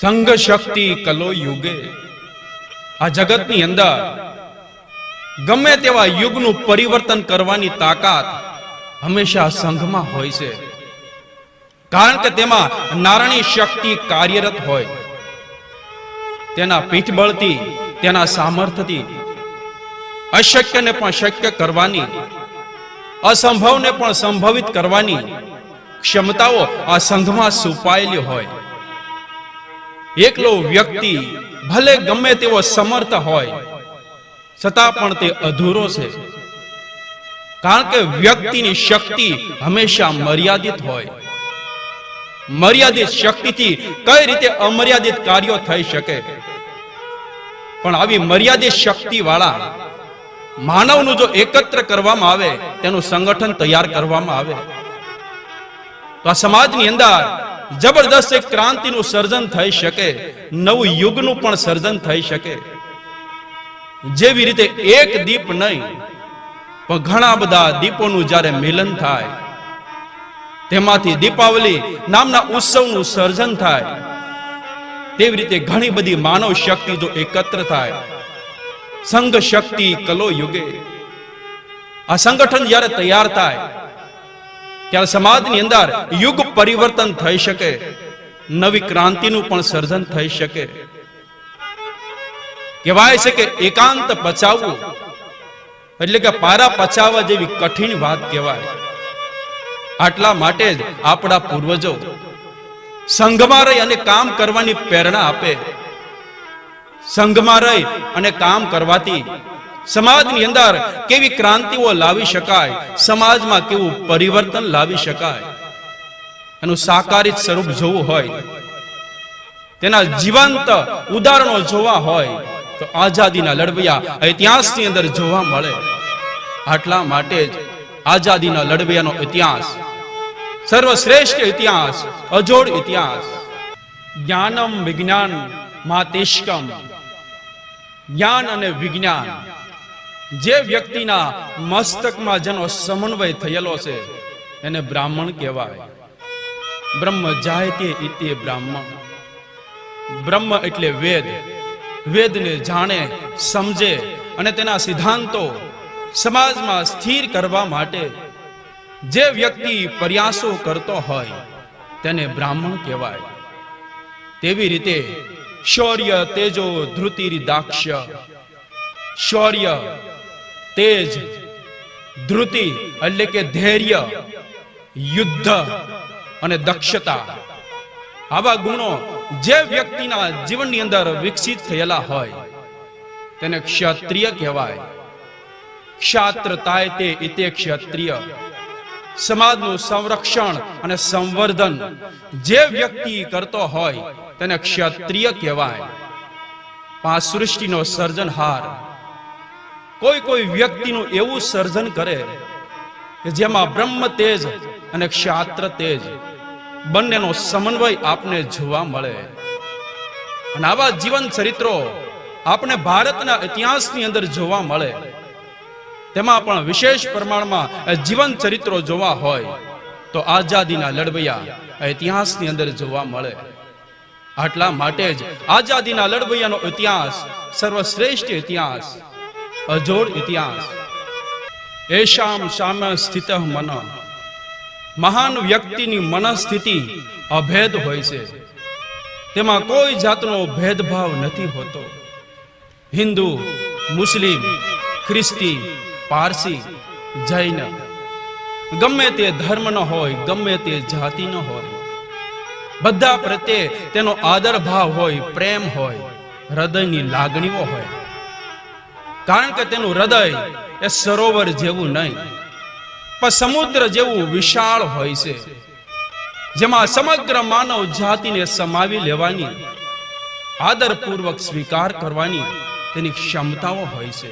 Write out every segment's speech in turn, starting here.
સંઘ શક્તિ કલો યુગે આ જગતની અંદર ગમે તેવા યુગનું પરિવર્તન કરવાની તાકાત હંમેશા સંઘમાં હોય છે. કારણ કે તેમાં નારણી શક્તિ કાર્યરત હોય. તેના પીઠબળથી તેના સામર્થ્યથી, અશક્યને પણ શક્ય કરવાની, અસંભવને પણ સંભવિત કરવાની ક્ષમતાઓ આ સંઘમાં સુપાયેલી હોય. એકલો વ્યક્તિ ભલે ગમે તેવો સમર્થ હોય, છતાં પણ તે અધૂરો છે. કારણ કે વ્યક્તિની શક્તિ હંમેશા મર્યાદિત હોય. મર્યાદિત શક્તિથી કઈ રીતે અમર્યાદિત કાર્યો થઈ શકે? પણ આવી મર્યાદિત શક્તિ વાળા માનવનું જો એકત્ર કરવામાં આવે, તેનું સંગઠન તૈયાર કરવામાં આવે. તો આ સમાજની અંદર જબરદસ્ત એક ક્રાંતિનું સર્જન થઈ શકે, નવું યુગનું પણ સર્જન થઈ શકે. જેવી રીતે એક દીપ નહીં, પણ ઘણા બધા દીપોનું જ્યારે મિલન થાય, તેમાંથી દીપાવલી નામના ઉત્સવનું સર્જન થાય, તેવી રીતે ઘણી બધી માનવ શક્તિ જો એકત્ર થાય. સંઘ શક્તિ કલો યુગે. આ સંગઠન જ્યારે તૈયાર થાય ત્યારે સમાજની અંદર યુગ પરિવર્તન થઈ શકે, નવી ક્રાંતિનું પણ સર્જન થઈ શકે. કહેવાય છે કે એકાંત પચાવવું એટલે કે પારા પચાવવા જેવી કઠિન વાત કહેવાય. આટલા માટે જ આપણા પૂર્વજો સંઘમાં રહી અને કામ કરવાની પ્રેરણા આપે. સંઘમાં રહી અને કામ કરવાથી સમાજની અંદર કેવી ક્રાંતિઓ લાવી શકાય, સમાજમાં કેવું પરિવર્તન લાવી શકાય, એનું સાકારિત સ્વરૂપ જોવું હોય, તેના જીવંત ઉદાહરણો જોવા હોય, તો આઝાદીના લડવૈયા ઇતિહાસની અંદર જોવા મળે. આટલા માટે જ આઝાદીના લડવૈયાનો ઇતિહાસ, સર્વશ્રેષ્ઠ ઇતિહાસ, અજોડ ઇતિહાસ, જ્ઞાનમ વિજ્ઞાન માતિષ્કમ જ્ઞાન અને વિજ્ઞાન જે વ્યક્તિના મસ્તકમાં જેનો સમન્વય થયેલો છે, એને બ્રાહ્મણ કહેવાય. બ્રહ્મ જાય તે ઇતે બ્રાહ્મણ બ્રહ્મ. એટલે વેદ. વેદને જાણે, સમજે અને તેના સિદ્ધાંતો સમાજમાં સ્થિર કરવા માટે જે વ્યક્તિ પ્રયાસો કરતો હોય, તેને બ્રાહ્મણ કહેવાય. તેવી રીતે શૌર્ય, તેજો ધૃતિર દાક્ષ્ય શૌર્ય તેજ ધૃતિ એટલે કે ધૈર્ય, યુદ્ધ અને દક્ષતા. આવા ગુણો જે વ્યક્તિના જીવનની અંદર વિકસિત થયેલા હોય, તેને ક્ષત્રિય કહેવાય. ક્ષાત્ર તાય તે ઇતે ક્ષત્રિય. સમાજનું સંરક્ષણ અને સંવર્ધન જે વ્યક્તિ કરતો હોય, તેને ક્ષત્રિય કહેવાય. પાંચ સૃષ્ટિનો સર્જનહાર કોઈ કોઈ વ્યક્તિનું એવું સર્જન કરે કે જેમાં બ્રહ્મ તેજ અને ક્ષાત્ર તેજ બંનેનો સમન્વય આપને જોવા મળે. અને આવા જીવન ચરિત્રો આપણે ભારતના ઇતિહાસની અંદર જોવા મળે. તેમાં પણ વિશેષ પ્રમાણમાં જીવન ચરિત્રો જોવા હોય તો આઝાદીના લડવૈયા ઇતિહાસની અંદર જોવા મળે. આટલા માટે જ આઝાદીના લડવૈયાનો ઇતિહાસ સર્વશ્રેષ્ઠ ઇતિહાસ અજોડ ઇતિહાસ. એશામ સામે સ્થિત મન. મહાન વ્યક્તિની મનસ્થિતિ અભેદ હોય છે. તેમાં કોઈ જાતનો ભેદભાવ નથી હોતો. હિન્દુ, મુસ્લિમ, ખ્રિસ્તી, પારસી, જૈન, ગમે તે ધર્મનો હોય, ગમે તે જાતિનો હોય. બધા પ્રત્યે તેનો આદર ભાવ હોય, પ્રેમ હોય, હૃદયની લાગણીઓ હોય. કારણ કે તેનું હૃદય એ સરોવર જેવું નહીં, પણ સમુદ્ર જેવું વિશાળ હોય છે, જેમાં સમગ્ર માનવ જાતિને સમાવી લેવાની, આદરપૂર્વક સ્વીકાર કરવાની તેની ક્ષમતાઓ હોય છે.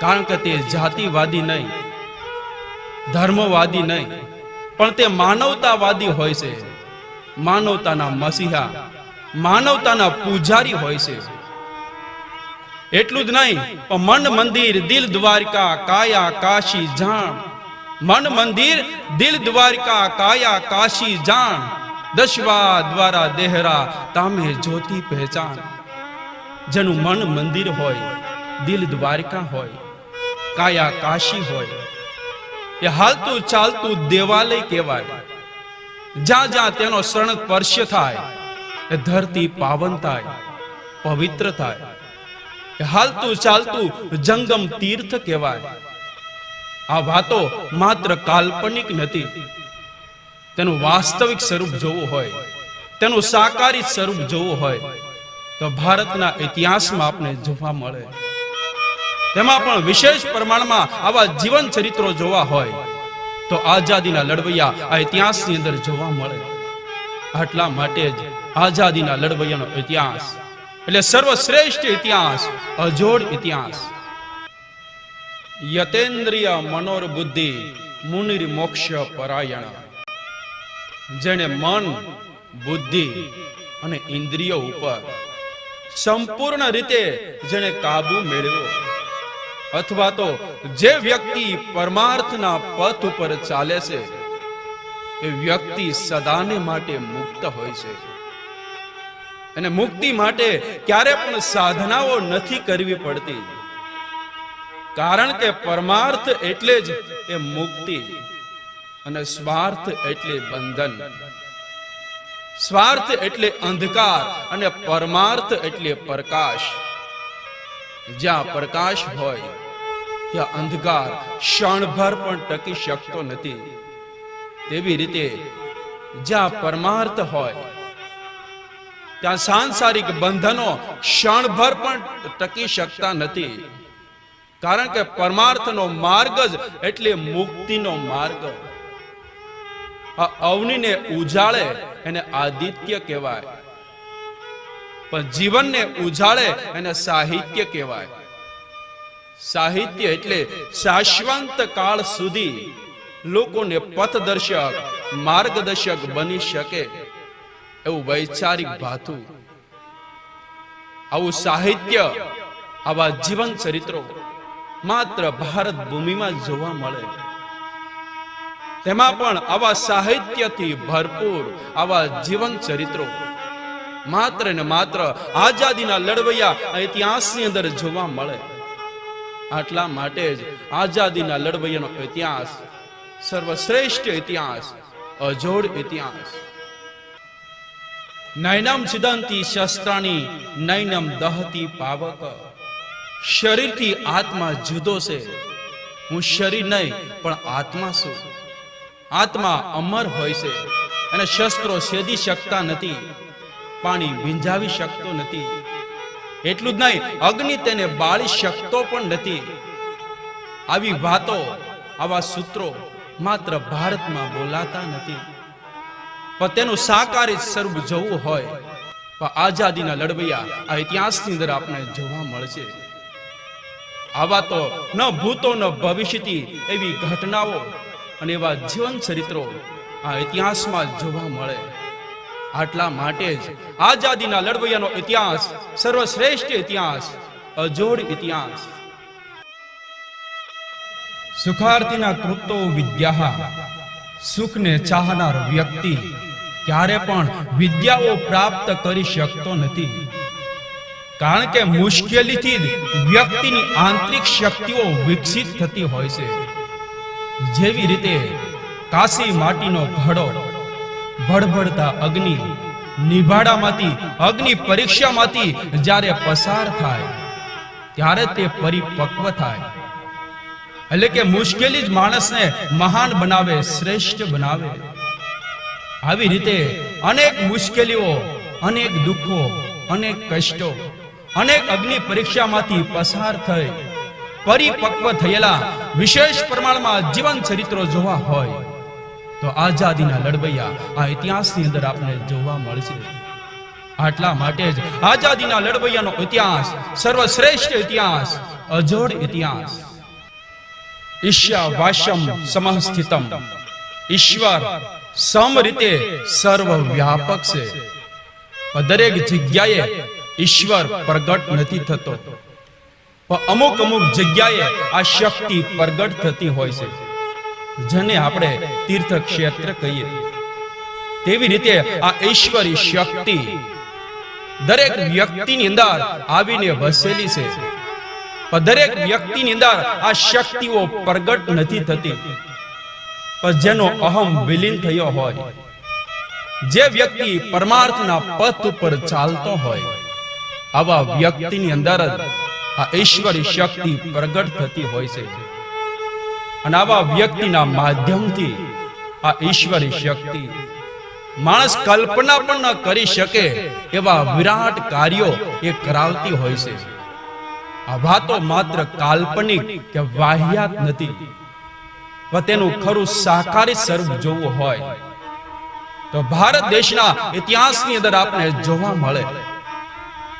કારણ કે તે જાતિવાદી નહીં, ધર્મવાદી નહીં, પણ તે માનવતાવાદી હોય છે. માનવતાના મસીહા, માનવતાના પૂજારી હોય છે. એટલું જ નહીં, પણ મન મંદિર દિલ દ્વારકા કાયા કાશી જાણ. મન મંદિર દિલ દ્વારિકા કાયા કાશી જાણ. દશવા દ્વારા દેહરા તામે જ્યોતિ પહેચાન જેનું મન મંદિર હોય, દિલ દ્વારકા હોય, કાયા કાશી હોય. એ હાલતું ચાલતું દેવાલય કહેવાય. જ્યાં જ્યાં તેનો શરણ સ્પર્શ થાય, એ ધરતી પાવન થાય, પવિત્ર થાય. હાલતું ચાલતું જંગમ તીર્થ કહેવાય. આ વાતો માત્ર કાલ્પનિક નથી. તેનું વાસ્તવિક સ્વરૂપ જોવું હોય, તેનું સાકારિત સ્વરૂપ જોવું હોય, તો ભારતના ઇતિહાસમાં આપણે જોવા મળે. તેમાં પણ વિશેષ પ્રમાણમાં આવા જીવન ચરિત્રો જોવા હોય, તો આઝાદીના લડવૈયા આ ઇતિહાસની અંદર જોવા મળે. આટલા માટે જ આઝાદીના લડવૈયાનો ઇતિહાસ એટલે સર્વશ્રેષ્ઠ ઇતિહાસ, અજોડ ઇતિહાસ. યતેન્દ્રિય મનોર બુદ્ધિ મુનિર મોક્ષ પરાયણ. જેને મન, બુદ્ધિ અને ઇન્દ્રિયો ઉપર સંપૂર્ણ રીતે જેને કાબુ મેળવ્યો. અથવા તો જે વ્યક્તિ પરમાર્થના પથ ઉપર ચાલે છે, એ વ્યક્તિ સદાને માટે મુક્ત હોય છે. અને મુક્તિ માટે ક્યારે પણ સાધનાઓ નથી કરવી પડતી. કારણ કે પરમાર્થ એટલે જ એ મુક્તિ અને સ્વાર્થ એટલે બંધન. સ્વાર્થ એટલે અંધકાર અને પરમાર્થ એટલે પ્રકાશ. જ્યાં પ્રકાશ હોય, ત્યાં અંધકાર ક્ષણભર પણ ટકી શકતો નથી. તેવી રીતે જ્યાં પરમાર્થ હોય ત્યાં સાંસારિક બંધનો ક્ષણભર પણ ટકી શકતા નથી. કારણ કે પરમાર્થનો માર્ગ જ એટલે મુક્તિનો માર્ગ. આ અવનીને ઉજાળે એને આદિત્ય કહેવાય. પણ જીવનને ઉજાળે એને સાહિત્ય કહેવાય. સાહિત્ય એટલે શાશ્વંત કાળ સુધી લોકોને પથદર્શક, માર્ગદર્શક બની શકે. એવું વૈચારિક ભાથું આવું સાહિત્ય, આવા જીવન ચરિત્રો માત્ર ભારત ભૂમિમાં જોવા મળે. તેમાં પણ આવા સાહિત્યથી ભરપૂર, આવા જીવન ચરિત્રો માત્ર ને માત્ર આઝાદીના લડવૈયા ઇતિહાસની અંદર જોવા મળે. આટલા માટે જ આઝાદીના લડવૈયાનો ઇતિહાસ, સર્વશ્રેષ્ઠ ઇતિહાસ, અજોડ ઇતિહાસ નૈનમ સિદ્ધાંતિ શસ્ત્રાણી, નૈનમ દહતી પાવક. શરીરથી આત્મા જુદો છે. હું શરીર નહીં, પણ આત્મા છું. આત્મા અમર હોય છે અને શસ્ત્રો છેદી શકતા નથી. પાણી ભીંજાવી શકતો નથી. એટલું જ નહીં, અગ્નિ તેને બાળી શકતો પણ નથી. આવી વાતો, આવા સૂત્રો માત્ર ભારતમાં બોલાતા નથી. પણ તેનું સાકારિત સ્વરૂપ જવું હોય. પણ આઝાદીના લડવૈયા આ ઇતિહાસની અંદર આપણે જોવા મળશે. આવા તો ન ભૂતો ન ભવિષ્યથી એવી ઘટનાઓ અને એવા જીવન ચરિત્રો આ ઇતિહાસમાં જોવા મળે. આટલા માટે જ આઝાદીના લડવૈયાનો ઇતિહાસ સર્વશ્રેષ્ઠ ઇતિહાસ, અજોડ ઇતિહાસ. સુખાર્થીના કૃતો વિદ્યા સુખને ચાહનાર વ્યક્તિ ક્યારે પણ વિદ્યાઓ પ્રાપ્ત કરી શકતો નથી. કારણ કે મુશ્કેલીથી વ્યક્તિની આંતરિક શક્તિઓ વિકસિત થતી હોય છે. જેવી રીતે કાશી માટીનો ઘડો, ભડભડતા અગ્નિ, નિભાડામાંથી અગ્નિ પરીક્ષામાંથી જ્યારે પસાર થાય, ત્યારે તે પરિપક્વ થાય. એટલે કે મુશ્કેલી જ માણસને મહાન બનાવે, શ્રેષ્ઠ બનાવે. આવી રીતે અનેક મુશ્કેલીઓ, અનેક દુઃખો, અનેક કષ્ટો, અનેક અગ્નિ પરીક્ષામાંથી પસાર થઈ, પરિપક્વ થયેલા વિશેષ પ્રમાણમાં જીવન ચરિત્રો જોવા હોય. તો આઝાદીના લડવૈયા આ ઇતિહાસની અંદર આપણે જોવા મળશે. આટલા માટે જ આઝાદીના લડવૈયાનો ઇતિહાસ, સર્વશ્રેષ્ઠ ઇતિહાસ, અજોડ ઇતિહાસ. ઈશ્યા વાશ્યમ સમસ્થિતમ ઈશ્વર સમ રીતે સર્વ વ્યાપક છે દરેક જગ્યાએ ઈશ્વર પ્રગટ નથી થતો। અમુક અમુક જગ્યાએ આ શક્તિ પ્રગટ થતી હોય છે। જેને આપણે તીર્થ ક્ષેત્ર કહીએ। તેવી રીતે આ ઈશ્વરી શક્તિ દરેક વ્યક્તિની અંદર આવીને વસેલી છે। દરેક વ્યક્તિની અંદર આ શક્તિઓ પ્રગટ નથી થતી. પણ જેનો અહમ વિલીન થયો હોય, જે વ્યક્તિ પરમાર્થના પથ ઉપર ચાલતો હોય, આવા વ્યક્તિની અંદર આ ઈશ્વરી શક્તિ પ્રગટ થતી હોય છે. અને આવા વ્યક્તિના માધ્યમથી આ ઈશ્વરી શક્તિ માણસ કલ્પના પણ ન કરી શકે એવા વિરાટ કાર્યો એ કરાવતી હોય છે. આ તો માત્ર કાલ્પનિક કે વાહિયાત નથી. તેનું ખરું સાકારી સ્વરૂપ જોવું હોય. તો ભારત દેશના ઇતિહાસની અંદર આપણે જોવા મળે.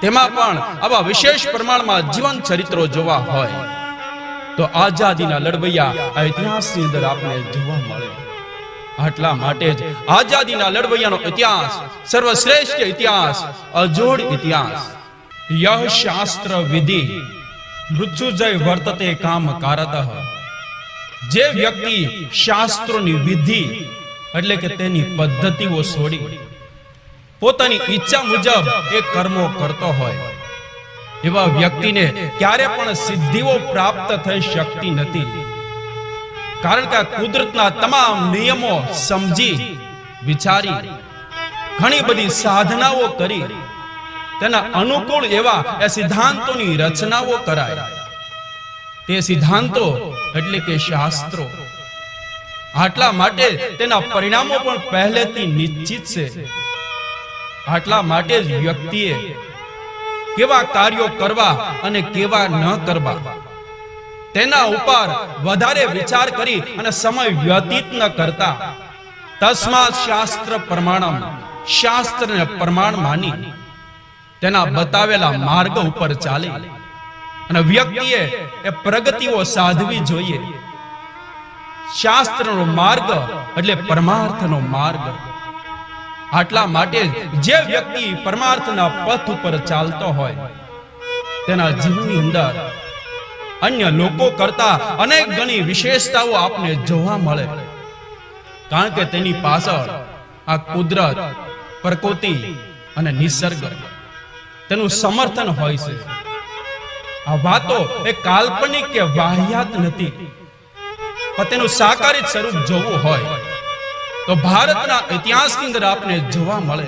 તેમાં પણ આવા વિશેષ પ્રમાણમાં જીવન ચરિત્રો જોવા હોય. તો આઝાદીના લડવૈયા આ ઇતિહાસની અંદર આપણે જોવા મળે. આટલા માટે જ આઝાદીના લડવૈયાનો ઇતિહાસ, સર્વશ્રેષ્ઠ ઇતિહાસ, અજોડ ઇતિહાસ. યહ શાસ્ત્ર વિધિ મૃત્યુજય વર્તતે કામ કારત જે વ્યક્તિ શાસ્ત્રોની વિધિ એટલે કે તેની પદ્ધતિઓ છોડી, પોતાની ઈચ્છા મુજબ એ કર્મો કરતો હોય. એવા વ્યક્તિને ક્યારે પણ સિદ્ધિઓ પ્રાપ્ત થઈ શકતી નથી. કારણ કે કુદરતના તમામ નિયમો સમજી, વિચારી, ઘણી બધી સાધનાઓ કરી તેના અનુકૂળ એવા એ સિદ્ધાંતોની રચનાઓ કરાય. તે સિદ્ધાંતો એટલે કે શાસ્ત્રો. આટલા માટે તેના પરિણામો પણ પહેલેથી નિશ્ચિત છે. આટલા માટે જ વ્યક્તિએ કેવા કાર્યો કરવા અને કેવા ન કરવા. તેના ઉપર વધારે વિચાર કરી અને સમય વ્યતીત ન કરતા. તસ્માત શાસ્ત્ર પ્રમાણમ. શાસ્ત્રને પ્રમાણ માની. તેના બતાવેલા માર્ગ ઉપર ચાલી. અને વ્યક્તિએ એ પ્રગતિઓ સાધવી જોઈએ. શાસ્ત્રનો માર્ગ એટલે પરમાર્થનો માર્ગ. આટલા માટે જે વ્યક્તિ પરમાર્થના પથ ઉપર ચાલતો હોય, તેના જીવની અંદર અન્ય લોકો કરતા અનેક ગણી વિશેષતાઓ આપને જોવા મળે. કારણ કે તેની પાછળ આ કુદરત, પ્રકૃતિ અને નિસર્ગ તેનું સમર્થન હોય છે. આ વાતો એ કાલ્પનિક કે વાહિયાત નથી. પણ તેનું સાકારિત સ્વરૂપ જોવું હોય તો ભારતના ઇતિહાસની અંદર આપને જોવા મળે.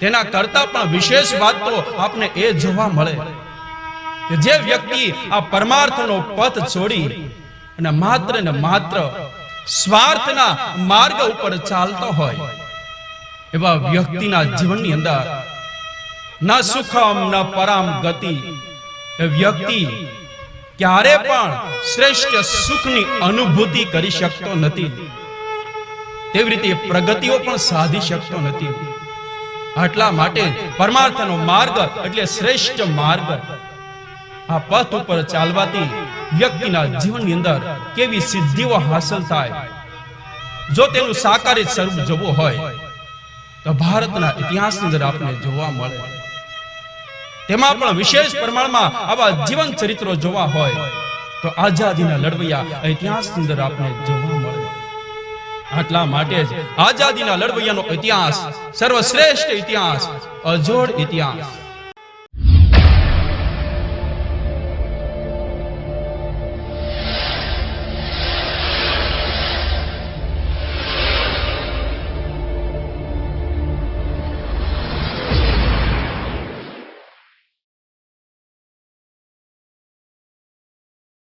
તેના કરતા પણ વિશેષ વાત તો આપને એ જોવા મળે કે જે વ્યક્તિ આ પરમાર્થનો પથ છોડી અને માત્ર ને માત્ર સ્વાર્થના માર્ગ ઉપર ચાલતો હોય, એવા વ્યક્તિના જીવનની અંદર ન સુખમ, ન પરામ ગતિ. વ્યક્તિ ક્યારે પણ શ્રેષ્ઠ સુખની અનુભૂતિ કરી શકતો નથી. તેવી રીતે પ્રગતિઓ પણ સાધી શકતો નથી. આટલા માટે પરમાર્થનો માર્ગ એટલે શ્રેષ્ઠ માર્ગ. આ પથ ઉપર ચાલવાથી વ્યક્તિના જીવનની અંદર કેવી સિદ્ધિઓ હાંસલ થાય. જો તેનું સાકારિત સ્વરૂપ જોવું હોય, તો ભારતના ઇતિહાસની અંદર આપણે જોવા મળે. તેમાં પણ વિશેષ પ્રમાણમાં આવા જીવન ચરિત્રો જોવા હોય. તો આઝાદીના લડવૈયા ઇતિહાસની અંદર આપણે જોવા મળે. આટલા માટે જ આઝાદીના લડવૈયાનો ઇતિહાસ, સર્વશ્રેષ્ઠ ઇતિહાસ, અજોડ ઇતિહાસ.